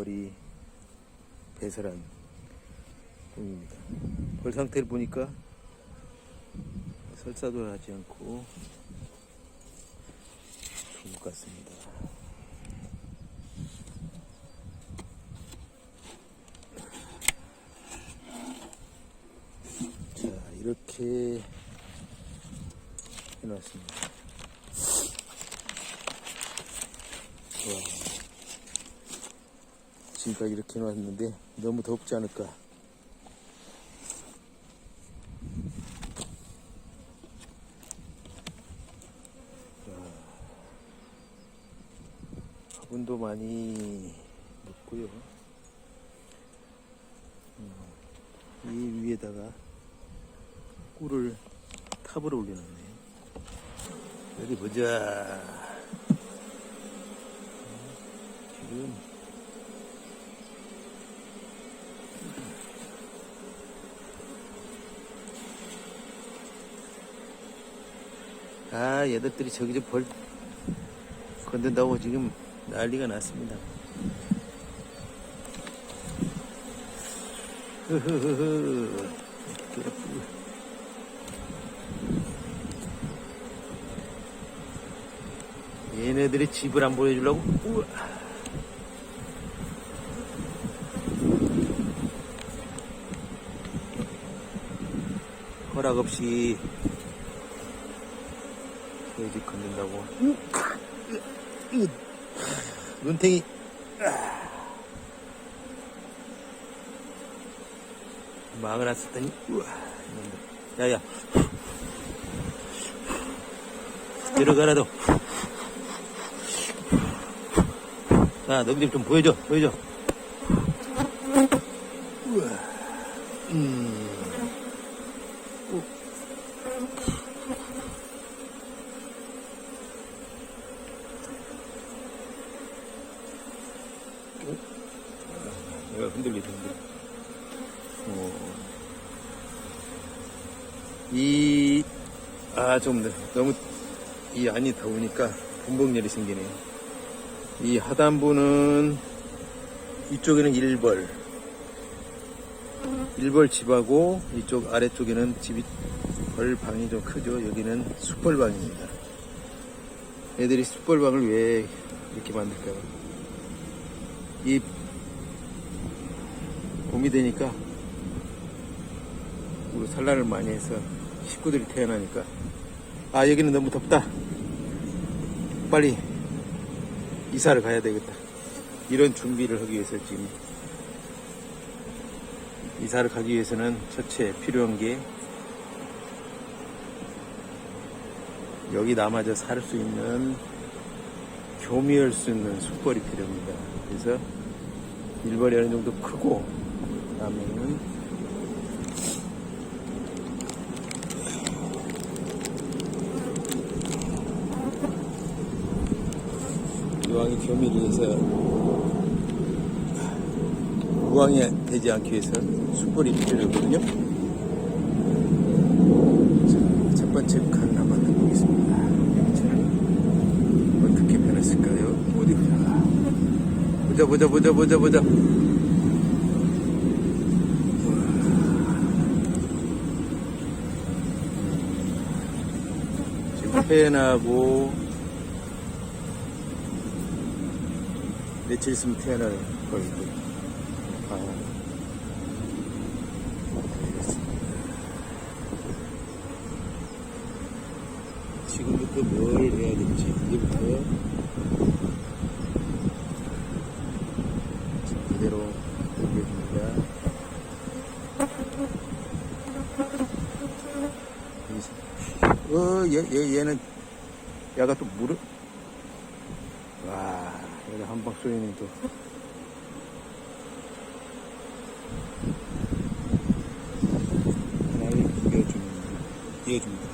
벌이 배설한 똥입니다. 벌 상태를 보니까 설사도 하지 않고 좋은 것 같습니다. 자, 이렇게 해놨습니다. 와, 지금까지 이렇게 해놨는데 너무 덥지 않을까? 화분도 많이 넣고요. 음, 이 위에다가 꿀을 탑으로 올려놨네요. 어디 보자. 지금 아 얘들들이 저기 저벌 건든다고 지금 난리가 났습니다. 얘네들이 집을 안 보여주려고? 우와. 허락 없이 저희 집 건든다고. 눈탱이. 망을 났었더니, 우와, 이놈들. 야 야. 들어가라도. 자, 너희들 좀 보여줘, 보여줘. 우와. 음. 우. 내가 흔들리던데. 어. 이, 아, 좀 너무 이 안이 더우니까 분봉열이 생기네요. 이 하단부는 이쪽에는 일벌, 일벌 집하고 이쪽 아래쪽에는 집이 벌 방이 좀 크죠. 여기는 숯벌방입니다. 애들이 숯벌방을 왜 이렇게 만들까요? 이 봄이 되니까 우리 산란을 많이 해서 식구들이 태어나니까. 아 여기는 너무 덥다. 빨리 이사를 가야 되겠다. 이런 준비를 하기 위해서 지금 이사를 가기 위해서는 첫째 필요한 게 여기 남아져 살 수 있는 교미할 수 있는 숯벌이 필요합니다. 그래서 일벌이 어느 정도 크고 그 다음에는 유황이 교미를 해서 무황이 되지 않기 위해서 숯불이 필요하거든요. 자, 첫 번째 칸 한번 해보겠습니다. 여기처럼 어떻게 변했을까요? 어디 보자. 보자, 보자, 보자, 보자, 보자. 태어나고 며칠 있으면 태어날 거이고. 아. 지금부터 뭘 해야 될지, 이제부터 그대로 올려줍니다. 어, 얘, 얘, 얘는, 얘가 또 물을, 와, 얘가 한박 소리는 또. 하나를 이어줍니다. 이어줍니다.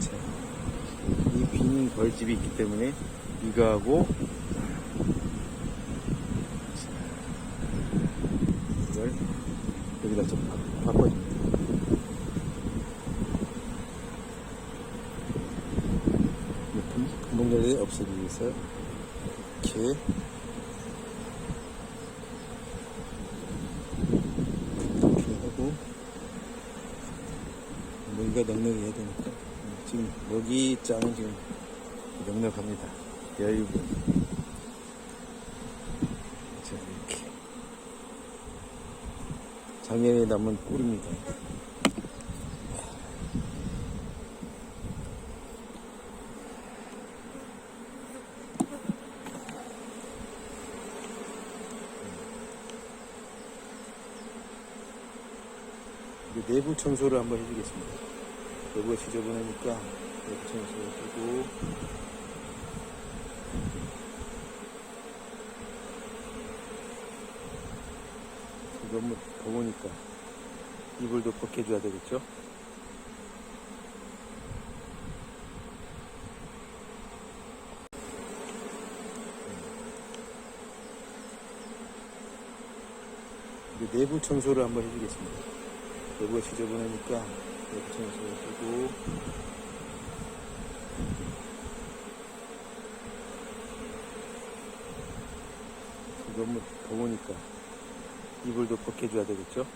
자, 이빈 벌집이 있기 때문에 이거하고 없애주겠어요? 이렇게 이렇게 하고. 여기가 넉넉히 해야 되니까. 지금 여기 짱은 지금 넉넉합니다. 여유분. 자 이렇게. 작년에 남은 꿀입니다. 내부 청소를 한번 해주겠습니다. 내부가 지저분하니까 내부 청소해주고 너무 더우니까 이불도 벗겨줘야 되겠죠? 이제 내부 청소를 한번 해주겠습니다. 내부가 지저분하니까 내부 청소해주고 너무 더우니까 이불도 벗겨줘야 되겠죠?